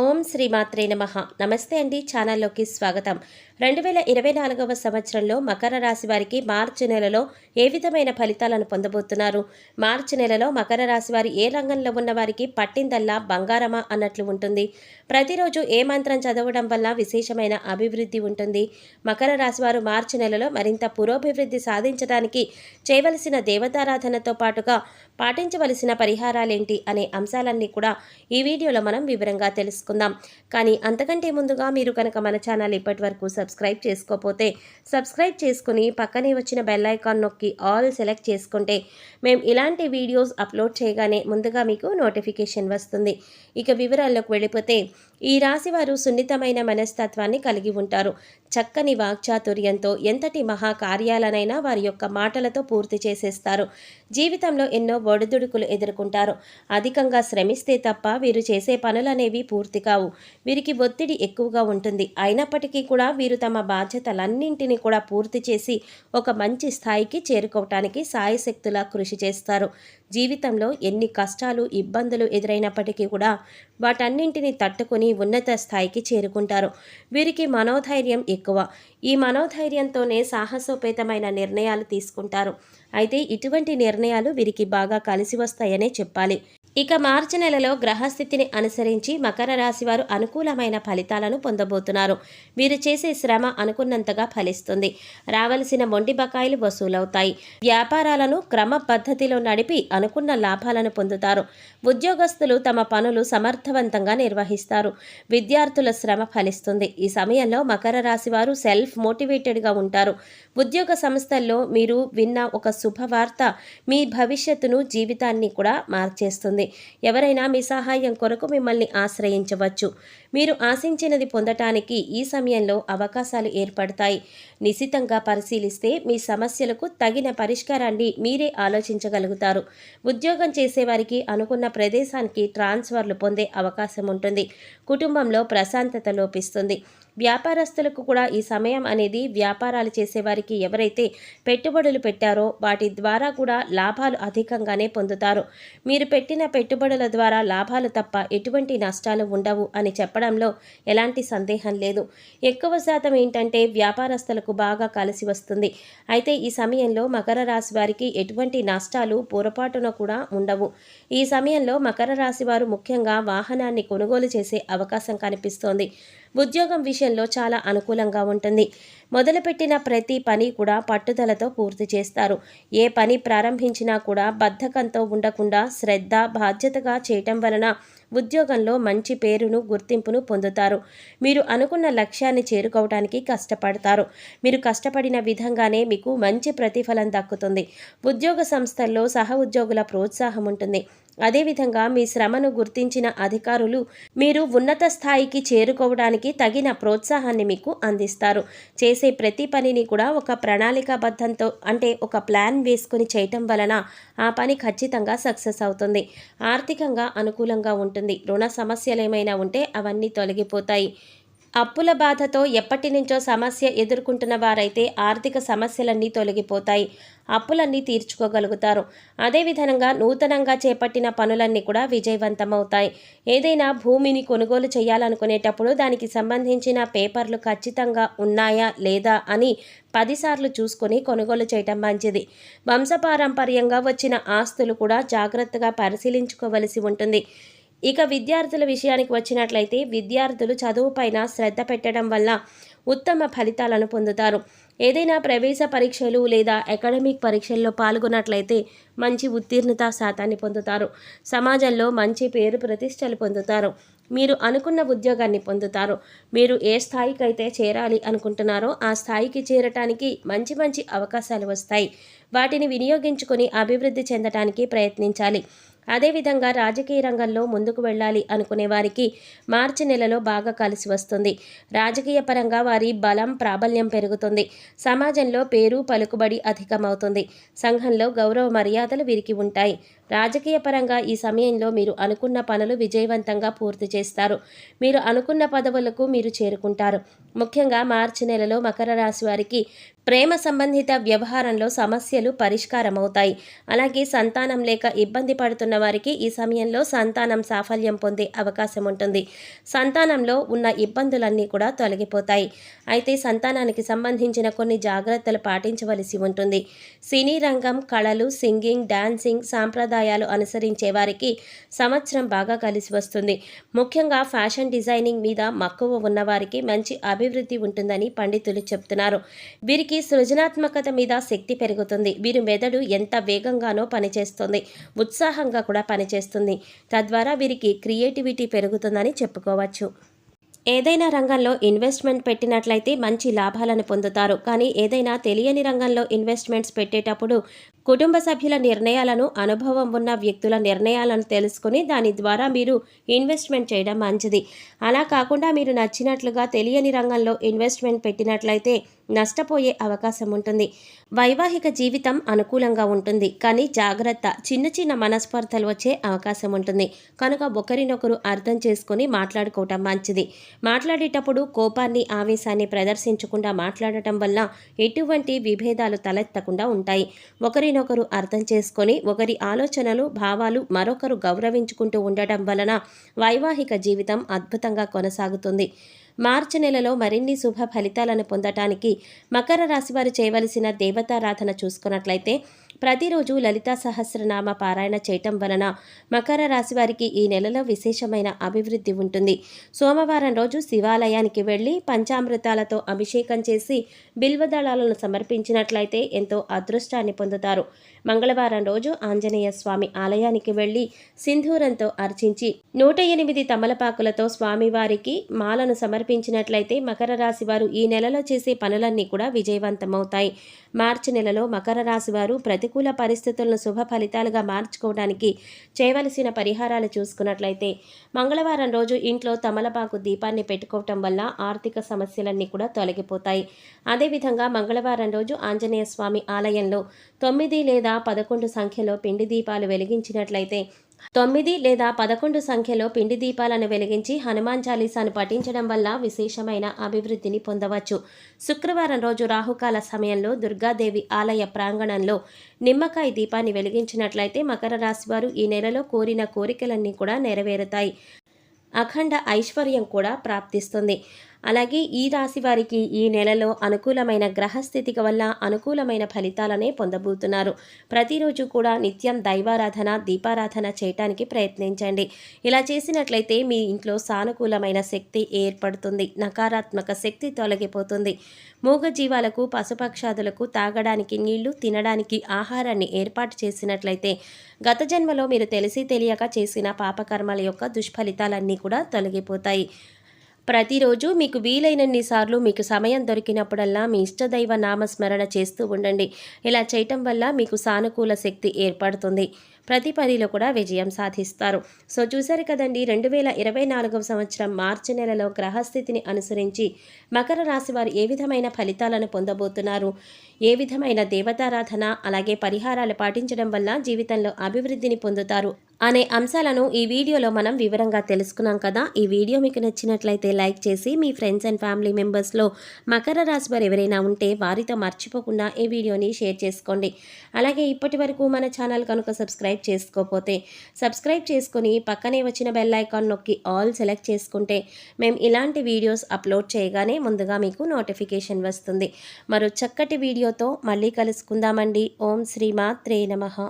ఓం శ్రీ మాత్రే నమ. నమస్తే అండి ఛానల్లోకి స్వాగతం. రెండు వేల ఇరవై నాలుగవ సంవత్సరంలో మకర రాశి వారికి మార్చి నెలలో ఏ విధమైన ఫలితాలను పొందబోతున్నారు? మార్చి నెలలో మకర రాశి వారి ఏ రంగంలో ఉన్న వారికి పట్టిందల్లా బంగారమా అన్నట్లు ఉంటుంది. ప్రతిరోజు ఏ మంత్రం చదవడం వల్ల విశేషమైన అభివృద్ధి ఉంటుంది? మకర రాశి వారు మార్చి నెలలో మరింత పురోభివృద్ధి సాధించడానికి చేయవలసిన దేవతారాధనతో పాటుగా పాటించవలసిన పరిహారాలేంటి అనే అంశాలన్నీ కూడా ఈ వీడియోలో మనం వివరంగా తెలుసుకుందాం. కానీ అంతకంటే ముందుగా మీరు కనుక మన ఛానల్ ఇప్పటి వరకు సబ్స్క్రైబ్ చేసుకోకపోతే సబ్స్క్రైబ్ చేసుకుని పక్కనే వచ్చిన బెల్ ఐకాన్ నొక్కి ఆల్ సెలెక్ట్ చేసుకుంటే మేము ఇలాంటి వీడియోస్ అప్లోడ్ చేయగానే ముందుగా మీకు నోటిఫికేషన్ వస్తుంది. ఇక వివరాల్లోకి వెళ్ళిపోతే ఈ రాశి వారు సున్నితమైన మనస్తత్వాన్ని కలిగి ఉంటారు. చక్కని వాక్చాతుర్యంతో ఎంతటి మహాకార్యాలనైనా వారి యొక్క మాటలతో పూర్తి చేసేస్తారు. జీవితంలో ఎన్నో ఒడిదుడుకులు ఎదుర్కొంటారు. అధికంగా శ్రమిస్తే తప్ప వీరు చేసే పనులనేవి పూర్తి కావు. వీరికి ఒత్తిడి ఎక్కువగా ఉంటుంది. అయినప్పటికీ కూడా వీరు తమ బాధ్యతలన్నింటినీ కూడా పూర్తి చేసి ఒక మంచి స్థాయికి చేరుకోవటానికి సాయశక్తులా కృషి చేస్తారు. జీవితంలో ఎన్ని కష్టాలు ఇబ్బందులు ఎదురైనప్పటికీ కూడా వాటన్నింటినీ తట్టుకొని ఉన్నత స్థాయికి చేరుకుంటారు. వీరికి మనోధైర్యం ఎక్కువ. ఈ మనోధైర్యంతోనే సాహసోపేతమైన నిర్ణయాలు తీసుకుంటారు. అయితే ఇటువంటి నిర్ణయాలు వీరికి బాగా కలిసి వస్తాయనే చెప్పాలి. ఇక మార్చి నెలలో గ్రహస్థితిని అనుసరించి మకర రాశి వారు అనుకూలమైన ఫలితాలను పొందబోతున్నారు. వీరు చేసే శ్రమ అనుకున్నంతగా ఫలిస్తుంది. రావలసిన మొండి బకాయిలు వసూలవుతాయి. వ్యాపారాలను క్రమ పద్ధతిలో నడిపి అనుకున్న లాభాలను పొందుతారు. ఉద్యోగస్తులు తమ పనులు సమర్థవంతంగా నిర్వహిస్తారు. విద్యార్థుల శ్రమ ఫలిస్తుంది. ఈ సమయంలో మకర రాశి వారు సెల్ఫ్ మోటివేటెడ్గా ఉంటారు. ఉద్యోగ సంస్థల్లో మీరు విన్న ఒక శుభవార్త మీ భవిష్యత్తును జీవితాన్ని కూడా మార్చేస్తుంది. ఎవరైనా మీ సహాయం కొరకు మిమ్మల్ని ఆశ్రయించవచ్చు. మీరు ఆశించినది పొందటానికి ఈ సమయంలో అవకాశాలు ఏర్పడతాయి. నిశితంగా పరిశీలిస్తే మీ సమస్యలకు తగిన పరిష్కారాన్ని మీరే ఆలోచించగలుగుతారు. ఉద్యోగం చేసేవారికి అనుకున్న ప్రదేశానికి ట్రాన్స్ఫర్లు పొందే అవకాశం ఉంటుంది. కుటుంబంలో ప్రశాంతత లోపిస్తుంది. వ్యాపారస్తులకు కూడా ఈ సమయం అనేది వ్యాపారాలు చేసేవారికి ఎవరైతే పెట్టుబడులు పెట్టారో వాటి ద్వారా కూడా లాభాలు అధికంగానే పొందుతారు. మీరు పెట్టిన పెట్టుబడుల ద్వారా లాభాలు తప్ప ఎటువంటి నష్టాలు ఉండవు అని చెప్పడంలో ఎలాంటి సందేహం లేదు. ఎక్కువ శాతం ఏంటంటే వ్యాపారస్తులకు బాగా కలిసి వస్తుంది. అయితే ఈ సమయంలో మకర రాశి వారికి ఎటువంటి నష్టాలు పొరపాటున కూడా ఉండవు. ఈ సమయంలో మకర రాశి వారు ముఖ్యంగా వాహనాన్ని కొనుగోలు చేసే అవకాశం కనిపిస్తోంది. ఉద్యోగం విషయంలో చాలా అనుకూలంగా ఉంటుంది. మొదలుపెట్టిన ప్రతి పని కూడా పట్టుదలతో పూర్తి చేస్తారు. ఏ పని ప్రారంభించినా కూడా బద్ధకంతో ఉండకుండా శ్రద్ధ బాధ్యతగా చేయటం వలన ఉద్యోగంలో మంచి పేరును గుర్తింపును పొందుతారు. మీరు అనుకున్న లక్ష్యాన్ని చేరుకోవడానికి కష్టపడతారు. మీరు కష్టపడిన విధంగానే మీకు మంచి ప్రతిఫలం దక్కుతుంది. ఉద్యోగ సంస్థల్లో సహ ఉద్యోగుల ప్రోత్సాహం ఉంటుంది. అదేవిధంగా మీ శ్రమను గుర్తించిన అధికారులు మీరు ఉన్నత స్థాయికి చేరుకోవడానికి తగిన ప్రోత్సాహాన్ని మీకు అందిస్తారు. చేసే ప్రతి పనిని కూడా ఒక ప్రణాళికాబద్ధంతో అంటే ఒక ప్లాన్ వేసుకుని చేయటం వలన ఆ పని ఖచ్చితంగా సక్సెస్ అవుతుంది. ఆర్థికంగా అనుకూలంగా ఉంటుంది రుణ సమస్యలు ఏమైనా ఉంటే అవన్నీ తొలగిపోతాయి. అప్పుల బాధతో ఎప్పటి నుంచో సమస్య ఎదుర్కొంటున్న వారైతే ఆర్థిక సమస్యలన్నీ తొలగిపోతాయి. అప్పులన్నీ తీర్చుకోగలుగుతారు. అదేవిధంగా నూతనంగా చేపట్టిన పనులన్నీ కూడా విజయవంతమవుతాయి. ఏదైనా భూమిని కొనుగోలు చేయాలనుకునేటప్పుడు దానికి సంబంధించిన పేపర్లు ఖచ్చితంగా ఉన్నాయా లేదా అని పదిసార్లు చూసుకొని కొనుగోలు చేయటం మంచిది. వంశపారంపర్యంగా వచ్చిన ఆస్తులు కూడా జాగ్రత్తగా పరిశీలించుకోవలసి ఉంటుంది. ఇక విద్యార్థుల విషయానికి వచ్చినట్లయితే విద్యార్థులు చదువుపైన శ్రద్ధ పెట్టడం వల్ల ఉత్తమ ఫలితాలను పొందుతారు. ఏదైనా ప్రవేశ పరీక్షలు లేదా అకాడమిక్ పరీక్షల్లో పాల్గొన్నట్లయితే మంచి ఉత్తీర్ణత శాతాన్ని పొందుతారు. సమాజంలో మంచి పేరు ప్రతిష్టలు పొందుతారు. మీరు అనుకున్న ఉద్యోగాన్ని పొందుతారు. మీరు ఏ స్థాయికైతే చేరాలి అనుకుంటున్నారో ఆ స్థాయికి చేరటానికి మంచి మంచి అవకాశాలు వస్తాయి. వాటిని వినియోగించుకొని అభివృద్ధి చెందటానికి ప్రయత్నించాలి. అదేవిధంగా రాజకీయ రంగంలో ముందుకు వెళ్ళాలి అనుకునే వారికి మార్చి నెలలో బాగా కలిసి వస్తుంది. రాజకీయ పరంగా వారి బలం ప్రాబల్యం పెరుగుతుంది. సమాజంలో పేరు పలుకుబడి అధికమవుతుంది. సంఘంలో గౌరవ మర్యాదలు వీరికి ఉంటాయి. రాజకీయ పరంగా ఈ సమయంలో మీరు అనుకున్న పనులు విజయవంతంగా పూర్తి చేస్తారు. మీరు అనుకున్న పదవులకు మీరు చేరుకుంటారు. ముఖ్యంగా మార్చి నెలలో మకర రాశి వారికి ప్రేమ సంబంధిత వ్యవహారంలో సమస్యలు పరిష్కారమవుతాయి. అలాగే సంతానం లేక ఇబ్బంది పడుతున్న వారికి ఈ సమయంలో సంతానం సాఫల్యం పొందే అవకాశం ఉంటుంది. సంతానంలో ఉన్న ఇబ్బందులన్నీ కూడా తొలగిపోతాయి. అయితే సంతానానికి సంబంధించిన కొన్ని జాగ్రత్తలు పాటించవలసి ఉంటుంది. సినీ రంగం కళలు సింగింగ్ డాన్సింగ్ సంప్రదాయాలు అనుసరించే వారికి సంవత్సరం బాగా కలిసి వస్తుంది. ముఖ్యంగా ఫ్యాషన్ డిజైనింగ్ మీద మక్కువ ఉన్నవారికి మంచి అభివృద్ధి ఉంటుందని పండితులు చెప్తున్నారు వీరికి సృజనాత్మకత మీద శక్తి పెరుగుతుంది. వీరి మెదడు ఎంత వేగంగానో పనిచేస్తుంది. ఉత్సాహంగా కూడా పనిచేస్తుంది. తద్వారా వీరికి క్రియేటివిటీ పెరుగుతుందని చెప్పుకోవచ్చు. ఏదైనా రంగంలో ఇన్వెస్ట్మెంట్ పెట్టినట్లయితే మంచి లాభాలను పొందుతారు. కానీ ఏదైనా తెలియని రంగంలో ఇన్వెస్ట్మెంట్స్ పెట్టేటప్పుడు కుటుంబ సభ్యుల నిర్ణయాలను అనుభవం ఉన్న వ్యక్తుల నిర్ణయాలను తెలుసుకుని దాని ద్వారా మీరు ఇన్వెస్ట్మెంట్ చేయడం మంచిది. అలా కాకుండా మీరు నచ్చినట్లుగా తెలియని రంగంలో ఇన్వెస్ట్మెంట్ పెట్టినట్లయితే నష్టపోయే అవకాశం ఉంటుంది. వైవాహిక జీవితం అనుకూలంగా ఉంటుంది. కానీ జాగ్రత్త చిన్న చిన్న మనస్పర్ధలు వచ్చే అవకాశం ఉంటుంది. కనుక ఒకరినొకరు అర్థం చేసుకొని మాట్లాడుకోవటం మంచిది. మాట్లాడేటప్పుడు కోపాన్ని ఆవేశాన్ని ప్రదర్శించకుండా మాట్లాడటం వల్ల ఎటువంటి విభేదాలు తలెత్తకుండా ఉంటాయి. ఒకరినొకరు అర్థం చేసుకొని ఒకరి ఆలోచనలు భావాలు మరొకరు గౌరవించుకుంటూ ఉండటం వలన వైవాహిక జీవితం అద్భుతంగా కొనసాగుతుంది. మార్చి నెలలో మరిన్ని శుభ ఫలితాలను పొందటానికి మకర రాశి వారు చేయవలసిన దేవతారాధన చూసుకున్నట్లయితే ప్రతిరోజు లలితా సహస్రనామ పారాయణ చేయటం వలన మకర రాశి వారికి ఈ నెలలో విశేషమైన అభివృద్ధి ఉంటుంది. సోమవారం రోజు శివాలయానికి వెళ్ళి పంచామృతాలతో అభిషేకం చేసి బిల్వదళాలను సమర్పించినట్లయితే ఎంతో అదృష్టాన్ని పొందుతారు. మంగళవారం రోజు ఆంజనేయ స్వామి ఆలయానికి వెళ్ళి సింధూరంతో అర్చించి నూట ఎనిమిది తమలపాకులతో స్వామివారికి మాలను సమర్పించినట్లయితే మకర రాశి వారు ఈ నెలలో చేసే పనులన్నీ కూడా విజయవంతమవుతాయి. మార్చి నెలలో మకర రాశి వారు ప్రతికూల పరిస్థితులను శుభ ఫలితాలుగా మార్చుకోవడానికి చేయవలసిన పరిహారాలు చూసుకున్నట్లయితే మంగళవారం రోజు ఇంట్లో తమలపాకు దీపాన్ని పెట్టుకోవటం వల్ల ఆర్థిక సమస్యలన్నీ కూడా తొలగిపోతాయి. అదేవిధంగా మంగళవారం రోజు ఆంజనేయ స్వామి ఆలయంలో తొమ్మిది లేదా పదకొండు సంఖ్యలో పిండి దీపాలు వెలిగించినట్లయితే తొమ్మిది లేదా పదకొండు సంఖ్యలో పిండి దీపాలను వెలిగించి హనుమాన్ చాలీసాను పఠించడం వల్ల విశేషమైన అభివృద్ధిని పొందవచ్చు. శుక్రవారం రోజు రాహుకాల సమయంలో దుర్గాదేవి ఆలయ ప్రాంగణంలో నిమ్మకాయ దీపాన్ని వెలిగించినట్లయితే మకర రాశివారు ఈ నెలలో కోరిన కోరికలన్నీ కూడా నెరవేరుతాయి. అఖండ ఐశ్వర్యం కూడా ప్రాప్తిస్తుంది. అలాగే ఈ రాశి వారికి ఈ నెలలో అనుకూలమైన గ్రహస్థితిక వల్ల అనుకూలమైన ఫలితాలనే పొందబోతున్నారు. ప్రతిరోజు కూడా నిత్యం దైవారాధన దీపారాధన చేయటానికి ప్రయత్నించండి. ఇలా చేసినట్లయితే మీ ఇంట్లో సానుకూలమైన శక్తి ఏర్పడుతుంది. నకారాత్మక శక్తి తొలగిపోతుంది. మూగజీవాలకు పశుపక్షాదులకు తాగడానికి నీళ్ళు తినడానికి ఆహారాన్ని ఏర్పాటు చేసినట్లయితే గత జన్మలో మీరు తెలిసి తెలియక చేసిన పాపకర్మల యొక్క దుష్ఫలితాలన్నీ కూడా తొలగిపోతాయి. ప్రతిరోజు మీకు వీలైనన్ని సార్లు మీకు సమయం దొరికినప్పుడల్లా మీ ఇష్టదైవ నామస్మరణ చేస్తూ ఉండండి. ఇలా చేయటం వల్ల మీకు సానుకూల శక్తి ఏర్పడుతుంది. ప్రతి పనిలో కూడా విజయం సాధిస్తారు. సో చూసారు కదండి రెండు వేల ఇరవై నాలుగవ సంవత్సరం మార్చి నెలలో గ్రహస్థితిని అనుసరించి మకర రాశి వారు ఏ విధమైన ఫలితాలను పొందబోతున్నారు? ఏ విధమైన దేవతారాధన అలాగే పరిహారాలు పాటించడం వల్ల జీవితంలో అభివృద్ధిని పొందుతారు? అనే అంశాలను ఈ వీడియోలో మనం వివరంగా తెలుసుకున్నాం కదా. ఈ వీడియో మీకు నచ్చినట్లయితే లైక్ చేసి మీ ఫ్రెండ్స్ అండ్ ఫ్యామిలీ మెంబర్స్లో మకర రాశి వారు ఎవరైనా ఉంటే వారితో మర్చిపోకుండా ఈ వీడియోని షేర్ చేసుకోండి. అలాగే ఇప్పటి వరకు మన ఛానల్ కనుక సబ్స్క్రైబ్ చేసుకోకపోతే సబ్స్క్రైబ్ చేసుకుని పక్కనే వచ్చిన బెల్ ఐకాన్ నొక్కి ఆల్ సెలెక్ట్ చేసుకుంటే మేము ఇలాంటి వీడియోస్ అప్లోడ్ చేయగానే ముందుగా మీకు నోటిఫికేషన్ వస్తుంది. మరో చక్కటి వీడియోతో మళ్ళీ కలుసుకుందామండి. ఓం శ్రీ మాత్రే నమః.